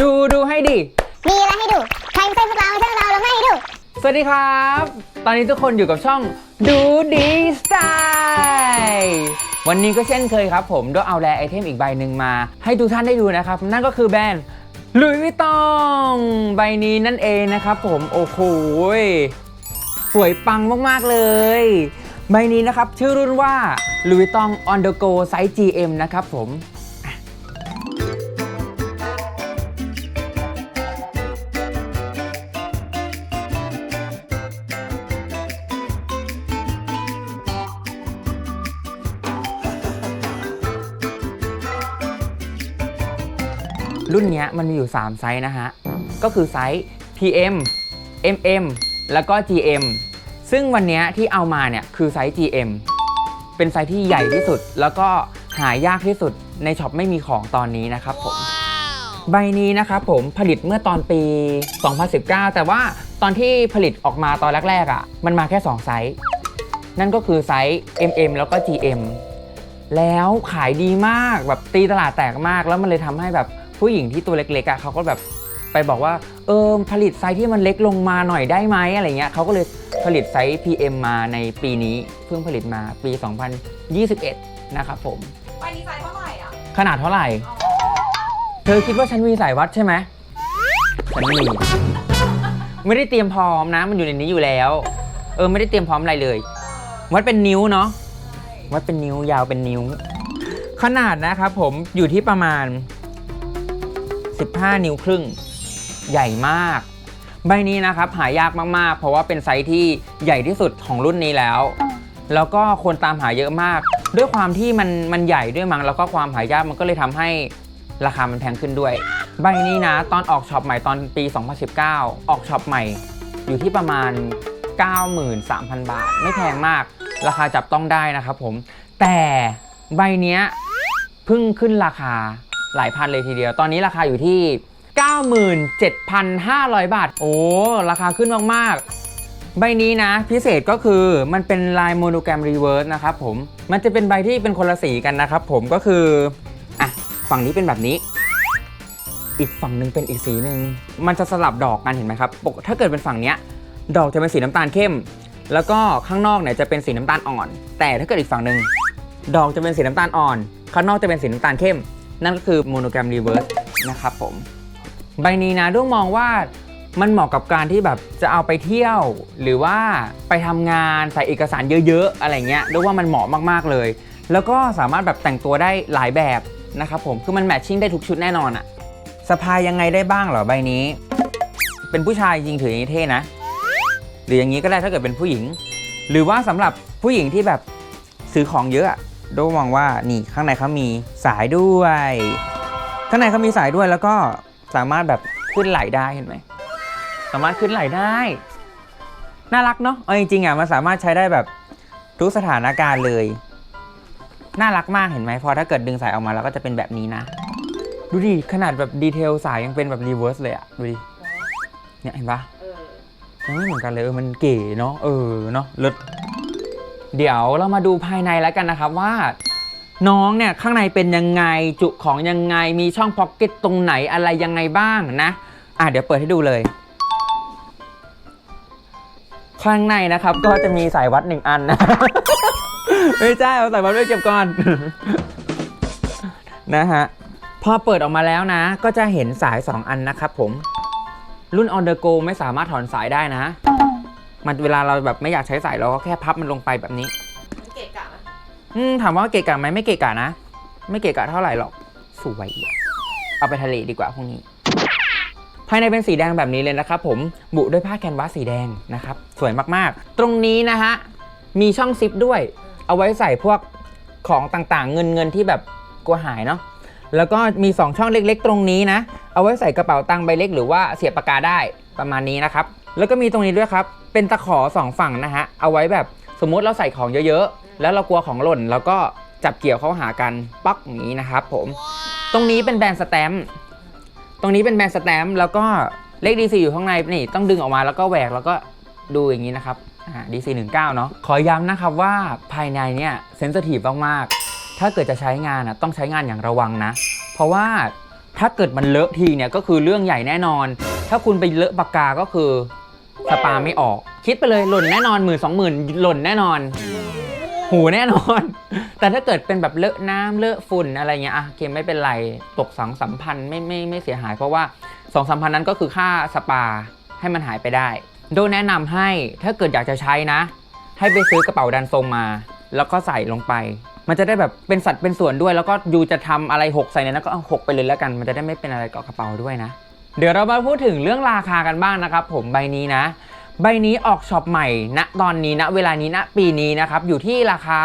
ดูดูให้ดิ มีอะไรให้ดู ใครไม่ใช่พวกเราไม่ใช่พวกเราเราไม่ให้ดู สวัสดีครับ ตอนนี้ทุกคนอยู่กับช่องดูดีสไตล์วันนี้ก็เช่นเคยครับผมด้วยเอาแลไอเทมอีกใบหนึ่งมา ให้ทุกท่านได้ดูนะครับ นั่นก็คือแบรนด์ลุยวิตองใบนี้นั่นเองนะครับผมโอ้โหสวยปังมาก ๆ เลย ใบนี้นะครับ ชื่อรุ่นว่า Louis Vuitton On The Go Size GM นะครับผม รุ่นเนี้ยมันมีอยู่ 3 ไซส์นะฮะ ก็คือไซส์ PM MM แล้วก็ GM ซึ่งวันเนี้ยที่เอามาเนี่ยคือไซส์ GM เป็นไซส์ที่ใหญ่ที่สุด แล้วก็หายากที่สุดในช็อปไม่มีของตอนนี้นะครับผม ใบนี้นะครับผมผลิตเมื่อตอนปี 2019 แต่ว่าตอนที่ผลิตออกมาตอนแรกๆอะ่ะ มันมาแค่ 2 ไซส์ นั่นก็คือไซส์ MM แล้วก็ GM แล้วขายดีมากแบบตีตลาดแตกมาก แล้วมันเลยทำให้แบบ ผู้หญิงที่ตัวเล็กๆอะ่ะเขาก็แบบไปบอกว่าเออผลิตไซส์ที่มันเล็กลงมาหน่อยได้ไหมอะไรเงี้ยเขาก็เลยผลิตไซส์ PM มาในปีนี้เพิ่งผลิตมาปี 2021 นะครับผมใบนี้ไซส์เท่าไหร่อะขนาดเท่าไหร่ เธอคิดว่าฉันมีสายวัดใช่ไหมฉันมีไม่ได้เตรียมพร้อมนะ มันอยู่ในนี้อยู่แล้ว เออไม่ได้เตรียมพร้อมอะไรเลย วัดเป็นนิ้วเนาะวัดเป็นนิ้วยาวเป็นนิ้ว ขนาดนะครับผมอยู่ที่ประมาณ 15 นิ้วครึ่ง ใหญ่มาก ใบนี้นะครับหายากมากๆ เพราะว่าเป็นไซส์ที่ใหญ่ที่สุดของรุ่นนี้แล้ว แล้วก็คนตามหาเยอะมาก ด้วยความที่มันมันใหญ่ด้วยมั้งแล้วก็ความหายากมันก็เลยทำให้ราคามันแพงขึ้นด้วย ใบนี้นะ ตอนออกช็อปใหม่ตอนปี 2019 ออกช็อปใหม่ อยู่ที่ประมาณ 93,000 บาท ไม่แพงมาก ราคาจับต้องได้นะครับผม แต่ใบเนี้ยเพิ่งขึ้นราคา หลายพันเลยทีเดียว ตอนนี้ราคาอยู่ที่ 97,500 บาท โอ้ ราคาขึ้นมาก ๆ ใบนี้นะ พิเศษก็คือมันเป็นลายโมโนแกรมรีเวิร์สนะครับผม มันจะเป็นใบที่เป็นคนละสีกันนะครับผมก็คือ อะ ฝั่งนี้เป็นแบบนี้ อีกฝั่งหนึ่งเป็นอีกสีหนึ่ง มันจะสลับดอกกันเห็นไหมครับปกถ้าเกิดเป็นฝั่งเนี้ย ดอกจะเป็นสีน้ำตาลเข้ม แล้วก็ข้างนอกเนี่ยจะเป็นสีน้ำตาลอ่อน แต่ถ้าเกิดอีกฝั่งหนึ่งดอกจะเป็นสีน้ำตาลอ่อน ข้างนอกจะเป็นสีน้ำตาลเข้ม นั่นก็คือโมโนแกรมรีเวิร์สนะครับผม ใบนี้นะด้วงมองว่ามันเหมาะกับการที่แบบจะเอาไปเที่ยว หรือว่าไปทำงานใส่เอกสารเยอะๆ อะไรเงี้ยด้วยว่ามันเหมาะมากๆเลย แล้วก็สามารถแบบแต่งตัวได้หลายแบบนะครับผมคือมันแมทชิ่งได้ทุกชุดแน่นอนอะสะพายยังไงได้บ้างเหรอใบนี้ เป็นผู้ชายจริงถืออย่างนี้เท่นะ หรืออย่างนี้ก็ได้ถ้าเกิดเป็นผู้หญิง หรือว่าสำหรับผู้หญิงที่แบบซื้อของเยอะอะ โดมองว่านี่ข้างในเขามีสายด้วย ข้างในเขามีสายด้วยแล้วก็สามารถแบบขึ้นไหลได้เห็นไหมสามารถขึ้นไหลได้ น่ารักเนาะเอาจริงๆอะมันสามารถใช้ได้แบบทุกสถานการณ์เลย น่ารักมากเห็นไหมพอถ้าเกิดดึงสายออกมาแล้วก็จะเป็นแบบนี้นะ ดูดิขนาดแบบดีเทลสายยังเป็นแบบรีเวิร์สเลยอะดูดิเนี่ยเห็นปะเออยังไม่เหมือนกันเลยเออมันเก๋เนาะเออเนาะเลิศ เดี๋ยวเรามาดูภายในแล้วกันนะครับว่า น้องเนี่ยข้างในเป็นยังไงจุของยังไงมีช่องพ็อกเก็ตตรงไหนอะไรยังไงบ้างนะ อะเดี๋ยวเปิดให้ดูเลย ข้างในนะครับก็จะมีสายวัดหนึ่งอันนะ ไม่ใช่เอาสายวัดไว้เก็บก่อน นะฮะพอเปิดออกมาแล้วนะ ก็จะเห็นสาย 2 อันนะครับผม รุ่น On the go ไม่สามารถถอนสายได้นะ มันเวลาเราแบบไม่อยากใช้สายเราก็แค่พับมันลงไปแบบนี้ มันเกะกะไหมอืมถามว่าเกะกะไหมไม่เกะกะนะ ไม่เกะกะเท่าไหร่หรอกสวยอะเอาไปทะเลดีกว่าพวกนี้ ภายในเป็นสีแดงแบบนี้เลยนะครับผมบุด้วยผ้าแคนวาสสีแดงนะครับ สวยมากๆ ตรงนี้นะฮะมีช่องซิปด้วย เอาไว้ใส่พวกของต่างๆ เงินเงินที่แบบกลัวหายเนาะแล้วก็มี 2 ช่องเล็กๆ ตรงนี้นะ เอาไว้ใส่กระเป๋าตังค์ใบเล็กหรือว่าเสียบปากกาได้ประมาณนี้นะครับ แล้วก็มีตรงนี้ด้วยครับ เป็นตะขอสองฝั่งนะฮะ เอาไว้แบบสมมุติเราใส่ของเยอะๆ แล้วเรากลัวของหล่นเราก็จับเกี่ยวเข้าหากันป๊อกอย่างนี้นะครับผม ตรงนี้เป็นแบรนด์สแตมป์ตรงนี้เป็นแบรนด์สแตมป์แล้วก็เลข DC อยู่ข้างในนี่ต้องดึงออกมาแล้วก็แหวกแล้วก็ดูอย่างนี้นะครับอ่า DC 19เนาะขอย้ำนะครับว่าภายในเนี่ยเซนซิทีฟมากๆ ถ้าเกิดจะใช้งานอะต้องใช้งานอย่างระวังนะ เพราะว่าถ้าเกิดมันเลอะทีเนี่ยก็คือเรื่องใหญ่แน่นอน ถ้าคุณไปเลอะปากกาก็คือ สปาไม่ออก คิดไปเลยหล่นแน่นอนหมื่นสองหมื่นหล่นแน่นอน หูแน่นอน แต่ถ้าเกิดเป็นแบบเลอะน้ำเลอะฝุ่นอะไรเงี้ยอะเคไม่เป็นไรตกสองสามพันไม่ไม่ไม่เสียหาย เพราะว่าสองสามพันนั้นก็คือค่าสปาให้มันหายไปได้ โดยแนะนำให้ถ้าเกิดอยากจะใช้นะ ให้ไปซื้อกระเป๋าดันทรงมา แล้วก็ใส่ลงไปมันจะได้แบบเป็นสัดเป็นส่วนด้วย แล้วก็ยูจะทำอะไรหกใส่ในนั้นก็เอาหกไปเลยแล้วกัน มันจะได้ไม่เป็นอะไรกับกระเป๋าด้วยนะ เดี๋ยวเรามาพูดถึงเรื่องราคากันบ้างนะครับผมใบนี้นะ ใบนี้ออกช็อปใหม่ณตอนนี้ณเวลานี้ณปีนี้นะครับอยู่ที่ราคา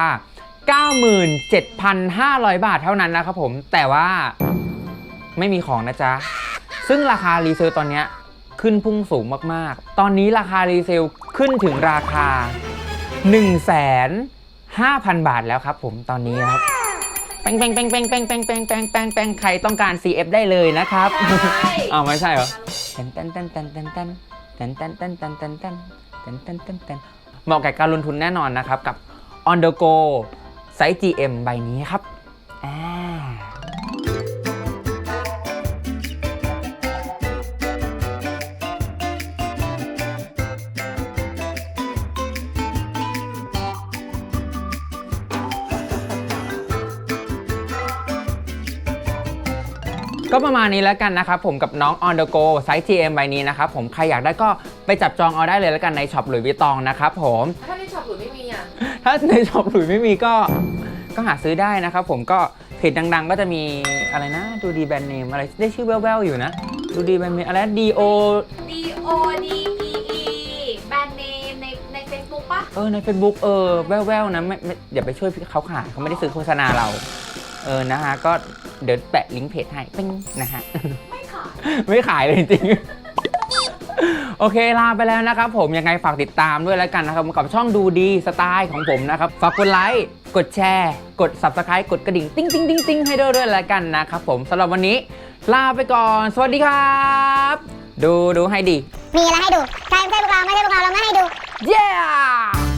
97,500 บาทเท่านั้นนะครับผมแต่ว่าไม่มีของนะจ๊ะ ซึ่งราคารีเซลตอนนี้ขึ้นพุ่งสูงมากๆ ตอนนี้ราคารีเซลขึ้นถึงราคา 1 5 0 0 0 บาทแล้วครับผมตอนนี้ครับ ป้งแป้งแป้งแป้งแป้งแป้งแป้งแป้งแป้งแป้งใครต้องการ CF ได้เลยนะครับอ้าวไม่ใช่เหรอตันตันตันตันตันตันตันตันตันตันตันตันตันตันตันตันเหมาะแก่การลงทุนแน่นอนนะครับกับ On the go ไซส์ GM ใบนี้ครับอ่า ก็ประมาณนี้แล้วกันนะครับผมกับน้อง On the go ไซส์ GM ใบนี้นะครับผมใครอยากได้ก็ไปจับจองเอาได้เลยแล้วกันในช็อปหลุยส์วิตองนะครับผมถ้าในช็อปหรือไม่มีอะถ้าในช็อปหลุยไม่มีก็ก็หาซื้อได้นะครับผมก็เพจดังๆ ก็จะมีอะไรนะ ดูดีแบรนด์เนมอะไรได้ชื่อแว่วๆอยู่นะ ดูดีแบรนด์เนมอะไรนะ D O D O D E E แบรนด์เนมในในเฟซบุ๊กปะเออใน Facebook เออแว่วๆนะไม่ไม่อย่าไปช่วยเขาขายเขาไม่ได้ซื้อโฆษณาเรา เออนะฮะก็ เดี๋ยวแปะลิงก์เพจให้ปิ้งนะฮะ ไม่ขาย ไม่ขายเลยจริงๆโอเค ลาไปแล้วนะครับผมยังไงฝากติดตามด้วยแล้วกันนะครับ กับช่องดูดีสไตล์ของผมนะครับ ฝากกดไลค์กดแชร์ กด subscribe กดกระดิ่ง ติ้งติ้งติ้งติ้งให้ด้วยด้วยแล้วกันนะครับผมสำหรับวันนี้ ลาไปก่อน สวัสดีครับ ดูดูให้ดี มีอะไรให้ดูใครไม่ใช่พวกเราไม่ใช่พวกเราเราไม่ให้ดู yeah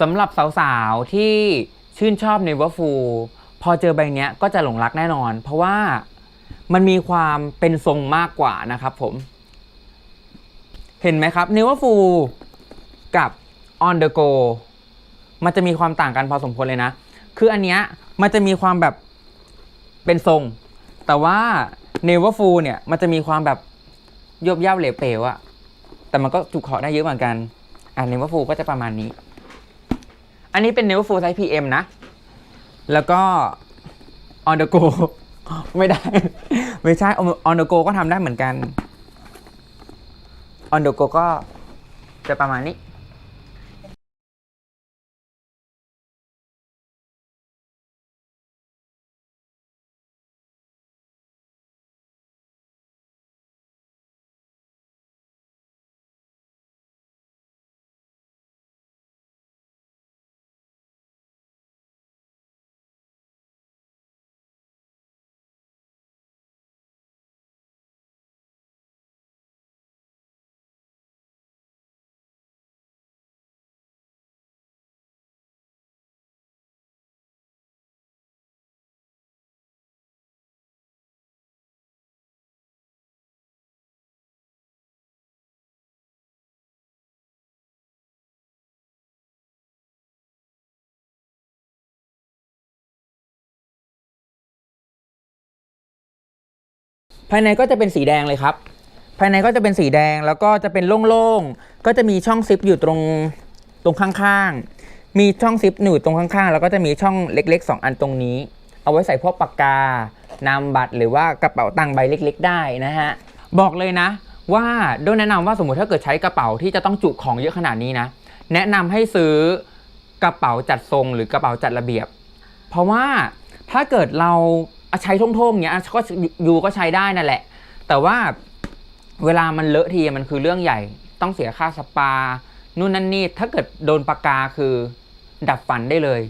สำหรับสาวๆ ที่ชื่นชอบเนเวอร์ฟูพอเจอใบเนี้ยก็จะหลงรักแน่นอน เพราะว่ามันมีความเป็นทรงมากกว่านะครับผม เห็นไหมครับเนเวอร์ฟูกับ on the go มันจะมีความต่างกันพอสมควรเลยนะ คืออันเนี้ยมันจะมีความแบบเป็นทรง แต่ว่าเนเวอร์ฟูเนี่ยมันจะมีความแบบยบย่าเหลวเปลวอะแต่มันก็จุกขอได้เยอะเหมือนกัน อ่าเนเวอร์ฟูก็จะประมาณนี้ อันนี้เป็นนิ้วอร์ฟูไซส์ PM นะ แล้วก็ on the go ไม่ได้ ไม่ใช่ on the go ก็ทำได้เหมือนกัน on the go ก็จะประมาณนี้ ภายในก็จะเป็นสีแดงเลยครับ ภายในก็จะเป็นสีแดงแล้วก็จะเป็นโล่งๆ ก็จะมีช่องซิปอยู่ตรงตรงข้างๆ มีช่องซิปอยู่ตรงข้างๆ แล้วก็จะมีช่องเล็กๆ 2 อันตรงนี้ เอาไว้ใส่พวกปากกานามบัตรหรือว่ากระเป๋าตังค์ใบเล็ก ๆ ได้นะฮะ บอกเลยนะ ว่าโดยแนะนำว่าสมมติถ้าเกิดใช้กระเป๋าที่จะต้องจุของเยอะขนาดนี้นะ แนะนำให้ซื้อกระเป๋าจัดทรงหรือกระเป๋าจัดระเบียบ เพราะว่าถ้าเกิดเรา ใช้ท่งๆเงี้ยก็ยูก็ใช้ได้นั่นแหละ แต่ว่าเวลามันเลอะทีมันคือเรื่องใหญ่ ต้องเสียค่าสปา นู่นนั่นนี่ ถ้าเกิดโดนปากกาคือดับฟันได้เลย